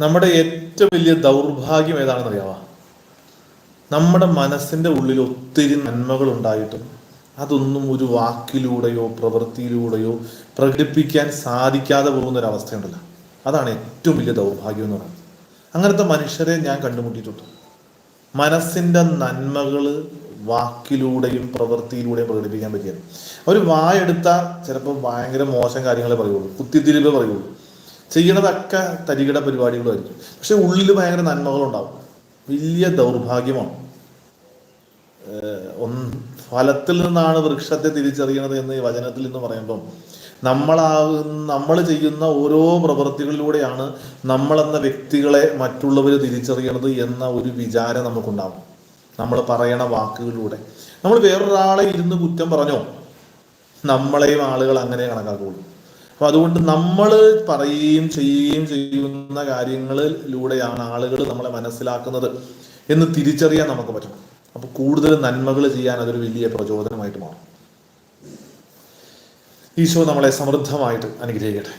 നമ്മുടെ ഏറ്റവും വലിയ ദൗർഭാഗ്യം ഏതാണെന്ന് അറിയാമോ നമ്മുടെ മനസ്സിന്റെ ഉള്ളിൽ ഒത്തിരി നന്മകൾ ഉണ്ടായിട്ടും അതൊന്നും ഒരു വാക്കിലൂടെയോ പ്രവൃത്തിയിലൂടെയോ പ്രകടിപ്പിക്കാൻ സാധിക്കാതെ പോകുന്ന ഒരു അവസ്ഥയുണ്ടല്ലോ അതാണ് ഏറ്റവും വലിയ ദൗർഭാഗ്യം എന്ന് പറയുന്നത്. അങ്ങനത്തെ മനുഷ്യരെ ഞാൻ കണ്ടുമുട്ടിയിട്ടുണ്ട്. മനസ്സിന്റെ നന്മകൾ വാക്കിലൂടെയും പ്രവൃത്തിയിലൂടെയും പ്രകടിപ്പിക്കാൻ പറ്റിയത്. അവർ വായെടുത്താൽ ചിലപ്പോൾ ഭയങ്കര മോശം കാര്യങ്ങളെ പറയുള്ളൂ. കുത്തിത്തിരിവ് പറയുള്ളൂ. ചെയ്യണതൊക്കെ തരികിട പരിപാടികളായിരിക്കും. പക്ഷെ ഉള്ളിൽ ഭയങ്കര നന്മകളുണ്ടാവും. വലിയ ദൗർഭാഗ്യമാണ്. ഒന്ന് ഫലത്തിൽ നിന്നാണ് വൃക്ഷത്തെ തിരിച്ചറിയണത് എന്ന് വചനത്തിൽ നിന്ന് പറയുമ്പം നമ്മളാകുന്ന നമ്മൾ ചെയ്യുന്ന ഓരോ പ്രവൃത്തികളിലൂടെയാണ് നമ്മളെന്ന വ്യക്തികളെ മറ്റുള്ളവർ തിരിച്ചറിയണത് എന്ന ഒരു വിചാരം നമുക്കുണ്ടാവും. നമ്മൾ പറയണ വാക്കുകളിലൂടെ. നമ്മൾ വേറൊരാളെ ഇരുന്ന് കുറ്റം പറഞ്ഞോ നമ്മളെയും ആളുകൾ അങ്ങനെ കണക്കാക്കുള്ളൂ. അപ്പൊ അതുകൊണ്ട് നമ്മൾ പറയുകയും ചെയ്യുകയും ചെയ്യുന്ന കാര്യങ്ങളിലൂടെയാണ് ആളുകൾ നമ്മളെ മനസ്സിലാക്കുന്നത് എന്ന് തിരിച്ചറിയാൻ നമുക്ക് പറ്റണം അപ്പൊ കൂടുതൽ നന്മകൾ ചെയ്യാൻ അതൊരു വലിയ പ്രചോദനമായിട്ട് മാറും. ഈശോ നമ്മളെ സമൃദ്ധമായിട്ട് അനുഗ്രഹിക്കട്ടെ.